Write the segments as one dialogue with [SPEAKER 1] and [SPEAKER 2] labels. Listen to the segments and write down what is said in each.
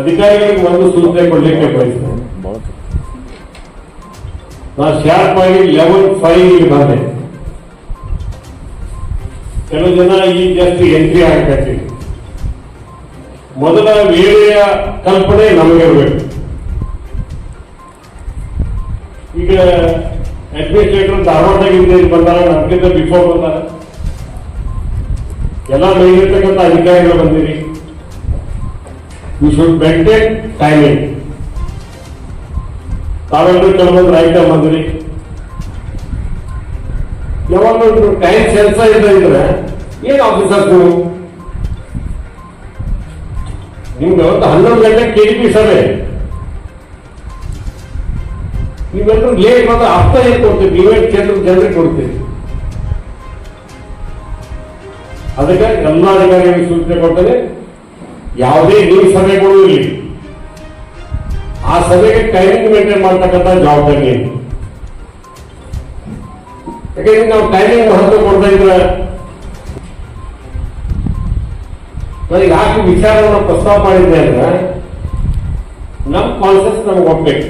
[SPEAKER 1] ಅಧಿಕಾರಿಗಳಿಗೆ ಒಂದು ಸೂಚನೆ ಕೊಡ್ಲಿಕ್ಕೆ ಬಯಸ್ತೇನೆ. ನಾನು ಶಾರ್ಪ್ ಆಗಿ ಲೆವೆಲ್ ಫೈವ್ ಬಂದೆ. ಕೆಲವು ಜನ ಈ ಜಸ್ಟ್ ಎಂಟ್ರಿ ಆಗ್ಬೇಕು ಮೊದಲ ವೇಳೆಯ ಕಲ್ಪನೆ ನಮಗಿರಬೇಕು. ಈಗ ಅಡ್ಮಿನಿಸ್ಟ್ರೇಟರ್ ಧಾರವಾಡದಾಗಿಂದ ಬಂದಾರ, ನಮ್ಗಿಂತ ಬಿಫೋರ್ ಬಂದಾರ. ಎಲ್ಲ ಮೇಲಿರ್ತಕ್ಕಂಥ ಅಧಿಕಾರಿಗಳು ಬಂದಿರಿ. ಯು ಶುಡ್ ಮೇಂಟೈನ್ ಟೈಮಿಂಗ್ ತಾವೆಲ್ಲರೂ ಕೆಲವೊಂದು ರೈತ ಬಂದಿರಿ ಯಾವಾಗಲೂ ಟೈಮ್ ಕೆಲಸ ಇಲ್ಲ ಇದ್ರೆ ಏನ್ ಆಫೀಸರ್ಸ್ ನೀವು? ನಿಮ್ಗೆ ಒಂದು ಹನ್ನೊಂದು ಗಂಟೆ ಕೆ ಪಿ ಸಭೆ ನೀವೆಲ್ಲರೂ ಲೇಟ್ ಬಂದ್ರೆ ಅರ್ಥ ಏನ್ ಕೊಡ್ತೀರಿ, ನೀವೇ ಕ್ಷೇತ್ರದ ಜನರಿಗೆ ಕೊಡ್ತೀರಿ. ಅದಕ್ಕೆ ಎಲ್ಲ ಅಧಿಕಾರಿಗಳಿಗೆ ಸೂಚನೆ ಕೊಡ್ತೇನೆ. ಯಾವುದೇ ನೀರು ಸಭೆಗಳು ಇರಲಿ. ಆ ಸಭೆಗೆ ಟೈಮಿಂಗ್ ಮೇಂಟೈನ್ ಮಾಡ್ತಕ್ಕಂಥ ಜವಾಬ್ದಾರಿ ಯಾಕೆಂದ್ರೆ ನಾವು ಟೈಮಿಂಗ್ ಮಹತ್ವ ಕೊಡ್ತಾ ಇದ್ರೆ ನನಗೆ ಯಾಕೆ ವಿಚಾರವನ್ನು ಪ್ರಸ್ತಾಪ ಮಾಡಿದ್ದೆ ಅಂದ್ರೆ ನಮ್ಮ ಕಾನ್ಸೆಪ್ಟ್ ನಮ್ಗೆ ಒಪ್ಬೇಕು.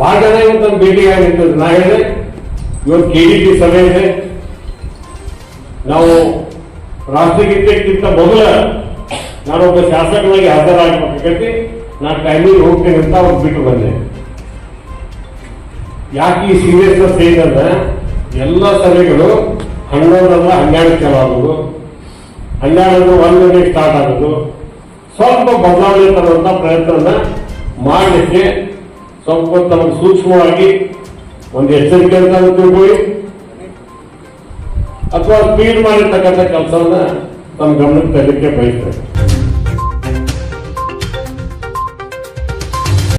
[SPEAKER 1] ಬಹಳ ಜನ ಇವತ್ತು ನನ್ನ ಭೇಟಿ ಆಗಿರ್ತದೆ ನಾ ಹೇಳಿದೆ ಇವತ್ತು ಕೆ ಸಭೆ ಇದೆ. ನಾವು ರಾಷ್ಟ್ರಗೀತೆಗಿಂತ ಮೊದಲ ನಾನೊಬ್ಬ ಶಾಸಕನಾಗಿ ಹಾಜರಾಗಬೇಕಂತ ನಾನು ಟೈಮಿಂಗ್ ಹೋಗ್ತೇನೆ ಅಂತ ಅವ್ರು ಬಿಟ್ಟು ಬಂದೆ. ಯಾಕೆ ಈ ಸೀರಿಯಸ್ನೆಸ್ ಏನಂದ್ರೆ ಎಲ್ಲ ಸಭೆಗಳು ಹನ್ನೊಂದಲ್ಲ ಹನ್ನೆರಡು ಚಾಲು ಆಗೋದು. ಹನ್ನೆರಡು ಒಂದು ಗಂಟೆ ಸ್ಟಾರ್ಟ್ ಆಗೋದು. ಸ್ವಲ್ಪ ಬದಲಾವಣೆ ತರುವಂತ ಪ್ರಯತ್ನವನ್ನ ಮಾಡಲಿಕ್ಕೆ ಸ್ವಲ್ಪ ತಮಗೆ ಸೂಕ್ಷ್ಮವಾಗಿ ಒಂದು ಎಚ್ಚರಿಕೆ ಅಂತ ತಿಳ್ಕೊಳ್ಳಿ. ಅಥವಾ ಸ್ಪೀಡ್ ಮಾಡಿರ್ತಕ್ಕಂಥ ಕೆಲಸವನ್ನ ನಮ್ಮ ಗಮನಕ್ಕೆ ತರಲಿಕ್ಕೆ ಬಯಸ್ತೇನೆ